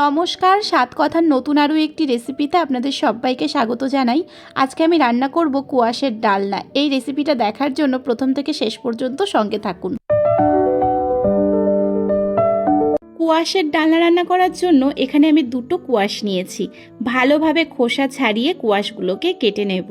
নমস্কার, সাত কথার নতুন আরও একটি রেসিপিতে আপনাদের সবাইকে স্বাগত জানাই। আজকে আমি রান্না করব কুয়াশের ডালনা। এই রেসিপিটা দেখার জন্য প্রথম থেকে শেষ পর্যন্ত সঙ্গে থাকুন। কুয়াশের ডালনা রান্না করার জন্য এখানে আমি দুটো কুয়াশ নিয়েছি। ভালোভাবে খোসা ছাড়িয়ে কুয়াশগুলোকে কেটে নেব।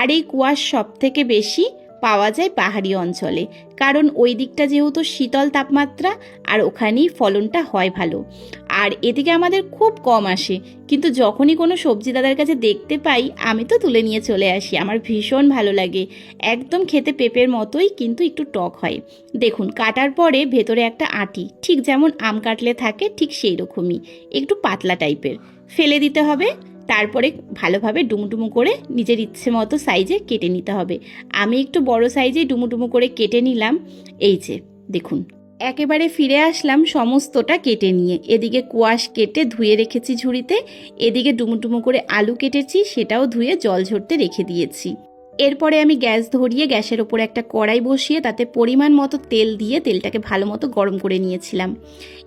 আর এই কুয়াশ সব থেকে বেশি পাওয়া যায় পাহাড়ি অঞ্চলে। কারণ ওই দিকটা যেহেতু শীতল তাপমাত্রা আর ওখানেই ফলনটা হয় ভালো। আর এদিকে আমাদের খুব কম আসে। কিন্তু যখনই কোনো সবজি দাদার কাছে দেখতে পাই, আমি তো তুলে নিয়ে চলে আসি। আমার ভীষণ ভালো লাগে। একদম খেতে পেঁপের মতোই, কিন্তু একটু টক হয়। দেখুন, কাটার পরে ভেতরে একটা আটি। ঠিক যেমন আম কাটলে থাকে, ঠিক সেই রকমই একটু পাতলা টাইপের। ফেলে দিতে হবে। তারপরে ভালোভাবে ডুমুডুমু করে নিজের ইচ্ছে মতো সাইজে কেটে নিতে হবে। আমি একটু বড় সাইজেই ডুমুডুমু করে কেটে নিলাম। এই যে, দেখুন। একেবারে ফিরে আসলাম সমস্তটা কেটে নিয়ে। এদিকে কোয়াশ কেটে ধুয়ে রেখেছি ঝুড়িতে। এদিকে ডুমুডুমু করে আলু কেটেছি, সেটাও ধুয়ে জল ঝরতে রেখে দিয়েছি। এরপরে আমি গ্যাস ধরিয়ে গ্যাসের ওপর একটা কড়াই বসিয়ে তাতে পরিমাণ মতো তেল দিয়ে তেলটাকে ভালো মতো গরম করে নিয়েছিলাম।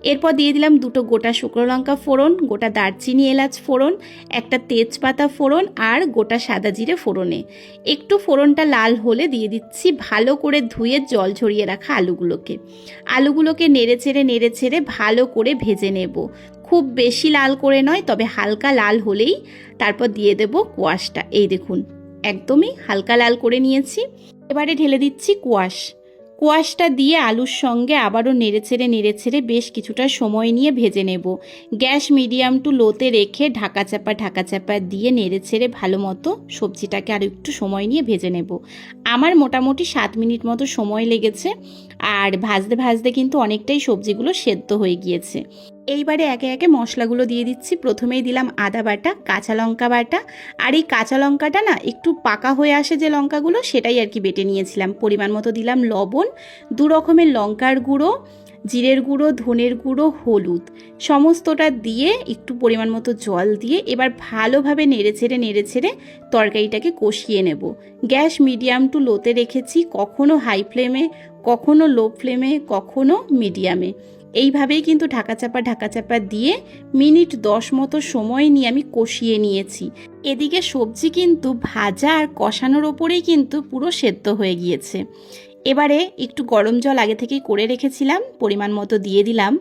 এরপর দিয়ে দিলাম দুটো গোটা শুকনো লঙ্কা ফোড়ন, গোটা দারচিনি এলাচ ফোড়ন, একটা তেজপাতা ফোড়ন আর গোটা সাদা জিরে ফোড়নে। একটু ফোড়নটা লাল হলে দিয়ে দিচ্ছি ভালো করে ধুয়ে জল ঝরিয়ে রাখা আলুগুলোকে। আলুগুলোকে নেড়ে চেড়ে নেড়ে চেড়ে ভালো করে ভেজে নেব। খুব বেশি লাল করে নয়, তবে হালকা লাল হলেই তারপর দিয়ে দেব কোয়াশটা। এই দেখুন একদমই হালকা লাল করে নিয়েছি। এবারে ঢেলে দিচ্ছি কোয়াশ। কোয়াশটা দিয়ে আলুর সঙ্গে আবারও নেড়েছেড়ে নেড়েছেড়ে বেশ কিছুটা সময় নিয়ে ভেজে নেব। গ্যাস মিডিয়াম টু লোতে রেখে ঢাকা চাপা ঢাকা চাপা দিয়ে নেড়েছেড়ে ভালো মতো সবজিটাকে আরও একটু সময় নিয়ে ভেজে নেব। আমার মোটামুটি সাত মিনিট মতো সময় লেগেছে। আর ভাজতে ভাজতে কিন্তু অনেকটাই সবজিগুলো সেদ্ধ হয়ে গিয়েছে। এইবারে একে একে মশলাগুলো দিয়ে দিচ্ছি। প্রথমেই দিলাম আদা বাটা, কাঁচা লঙ্কা বাটা। আর এই কাঁচা লঙ্কাটা না একটু পাকা হয়ে আসে যে লঙ্কাগুলো, সেটাই আর কি বেটে নিয়েছিলাম। পরিমাণ মতো দিলাম লবণ, দু রকমের লঙ্কার গুঁড়ো, জিরের গুঁড়ো, ধনের গুঁড়ো, হলুদ। সমস্তটা দিয়ে একটু পরিমাণ মতো জল দিয়ে এবার ভালোভাবে নেড়ে ছেড়ে নেড়ে ছেড়ে তরকারিটাকে কষিয়ে নেব। গ্যাস মিডিয়াম টু লোতে রেখেছি, কখনো হাই ফ্লেমে, কখনো লো ফ্লেমে, কখনো মিডিয়ামে। এইভাবেই কিন্তু ঢাকা চাপা ঢাকা চাপা দিয়ে মিনিট দশ মতো সময় নিয়ে আমি কষিয়ে নিয়েছি। এদিকে সবজি কিন্তু ভাজা আর কষানোর ওপরেই কিন্তু পুরো সেদ্ধ হয়ে গিয়েছে। এবারে একটু গরম জল আগে থেকেই করে রেখেছিলাম, পরিমাণ মতো দিয়ে দিলাম।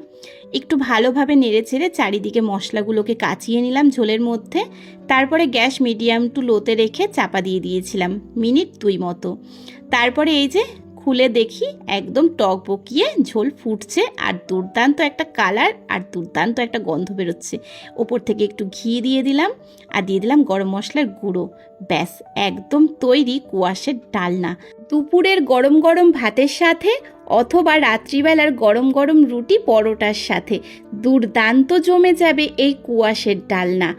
একটু ভালোভাবে নেড়ে চেড়ে চারিদিকে মশলাগুলোকে কাচিয়ে নিলাম ঝোলের মধ্যে। তারপরে গ্যাস মিডিয়াম টু লোতে রেখে চাপা দিয়ে দিয়েছিলাম, মিনিট দুই মতো। তারপরে এই যে খুলে দেখি একদম টক বকিয়ে ঝোল ফুটছে আর দুর্দান্ত একটা কালার আর দুর্দান্ত একটা গন্ধ বেরোচ্ছে। ওপর থেকে একটু ঘি দিয়ে দিলাম আর দিয়ে দিলাম গরম মশলার গুঁড়ো। ব্যাস, একদম তৈরি কুয়াশের ডালনা। দুপুরের গরম গরম ভাতের সাথে অথবা রাত্রিবেলার গরম গরম রুটি পরোটার সাথে। দুর্দান্ত জমে যাবে এই কুয়াশের ডালনা।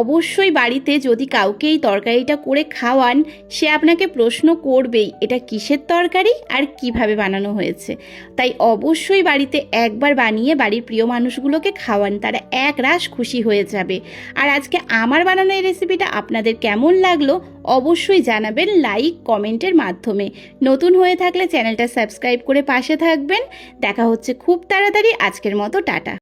অবশ্যই বাড়িতে যদি কাউকে এই তরকারিটা করে খাওয়ান, সে আপনাকে প্রশ্ন করবেই, এটা কিসের তরকারি আর কীভাবে বানানো হয়েছে। তাই অবশ্যই বাড়িতে একবার বানিয়ে বাড়ির প্রিয় মানুষগুলোকে খাওয়ান, তারা এক রাস খুশি হয়ে যাবে। আর আজকে আমার বানানো এই রেসিপিটা আপনাদের কেমন লাগল, অবশ্যই জানাবেন লাইক কমেন্টের মাধ্যমে। নতুন হয়ে থাকলে চ্যানেলটা সাবস্ক্রাইব করে পাশে থাকবেন। দেখা হচ্ছে খুব তাড়াতাড়ি। আজকের মতো টাটা।